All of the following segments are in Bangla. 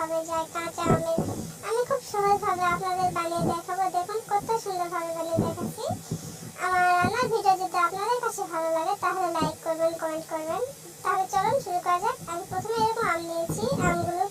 ভাবে যায় কাঁচা আমি আমি খুব সহজ ভাবে আপনাদের বানিয়ে দেখাবো। দেখুন, কত সুন্দর ভাবে বানিয়ে দেখাচ্ছি। আমার রান্নার ভিডিও যদি আপনাদের কাছে ভালো লাগে, তাহলে লাইক করবেন কমেন্ট করবেন। তাহলে চলুন, শুরু করা যাক। আমি প্রথমে এরকম আম নিয়েছি। আমগুলো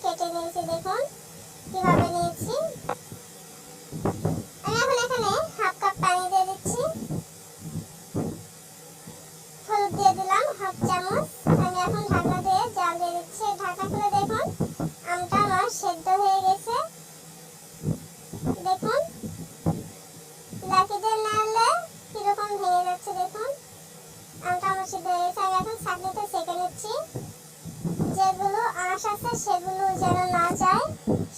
আমটা সিদ্ধ হয়ে গেছে এখন ছাঁকনিতে সেঁকে নিচ্ছি। যেগুলো আঁশ আছে, সেগুলো যেন না যায়,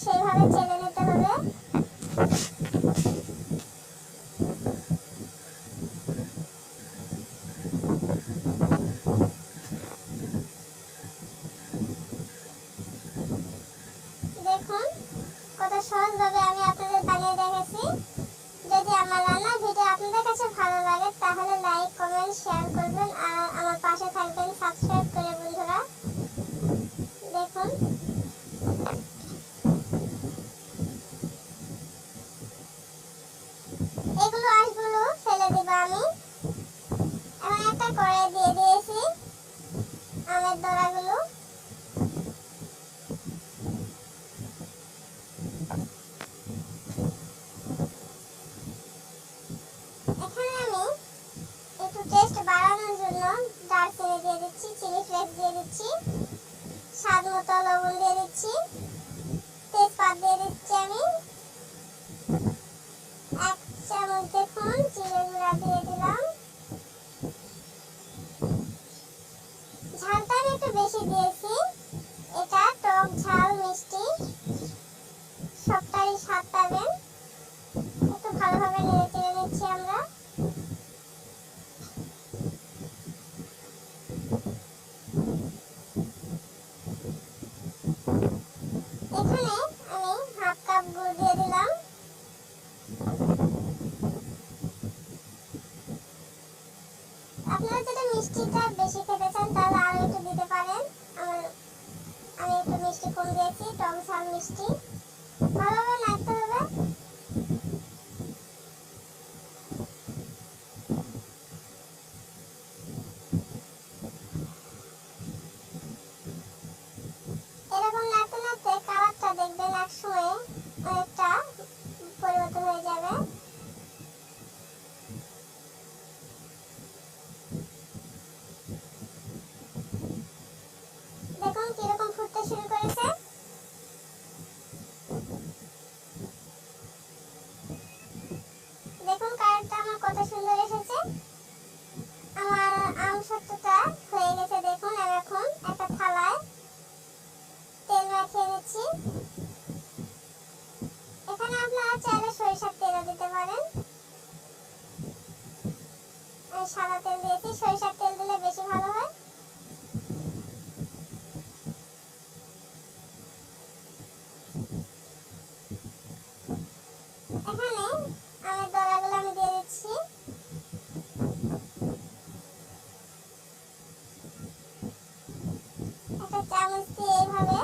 সেইভাবে চেলে নিতে হবে। দেখুন, কত সহজভাবে আমি আপনাদের বানিয়ে দেখেছি যদি আমার রান্নার ভিডিও আপনাদের কাছে ভালো লাগে তাহলে লাইক কমেন্ট শেয়ার করবেন আর আমার পাশে থাকবেন সাবস্ক্রাইব করে বন্ধুরা দেখুন এগুলো আঁশগুলো ফেলে দেব আমি এখন একটা কড়াই দিয়ে দিয়েছি আমের দড়াগুলো এখানে আমি একটু টেস্ট বাড়ানোর জন্য দারচিনি দিয়ে দিচ্ছি চিলি ফ্লেক্স দিয়ে দিচ্ছি, স্বাদ মতো লবণ দিয়ে দিচ্ছি, তেজপাত দিয়ে দিচ্ছি আমি। এক চামচ দেখুন, জিরে গুঁড়া দিয়ে দিলাম। ঝালটা একটু বেশি দিয়েছি, এটা টক ঝাল মিষ্টি, সবটারই স্বাদ পাবেন একটু ভালোভাবে নেড়ে চেড়ে নিচ্ছি আমরা এখানে আমি হাফ কাপ গুড় দিয়ে দিলাম আপনারা যদি মিষ্টিটা বেশি খেতে চান, তাহলে আরও একটু দিতে পারেন। আমার, আমি একটু মিষ্টি কম দিয়েছি ঝাল মিষ্টি। ভালোভাবে নাড়তে হবে। এরকম নাড়তে নাড়তে কালারটা দেখবেন এক সময় অনেকটা পরিবর্তন হয়ে যাবে দেখুন কীরকম করেছে দেখুন কালারটা আমার কত সুন্দর এসেছে। আমার আম সত্যটা হয়ে গেছে, দেখুন আমি এখন একটা থালায় তেল মাখিয়ে নিচ্ছি এখানে আপনারা চাইলে সরিষার তেলও দিতে পারেন। সাদা তেল দিয়েছি, সরিষার একটা চামচ দিয়ে এইভাবে?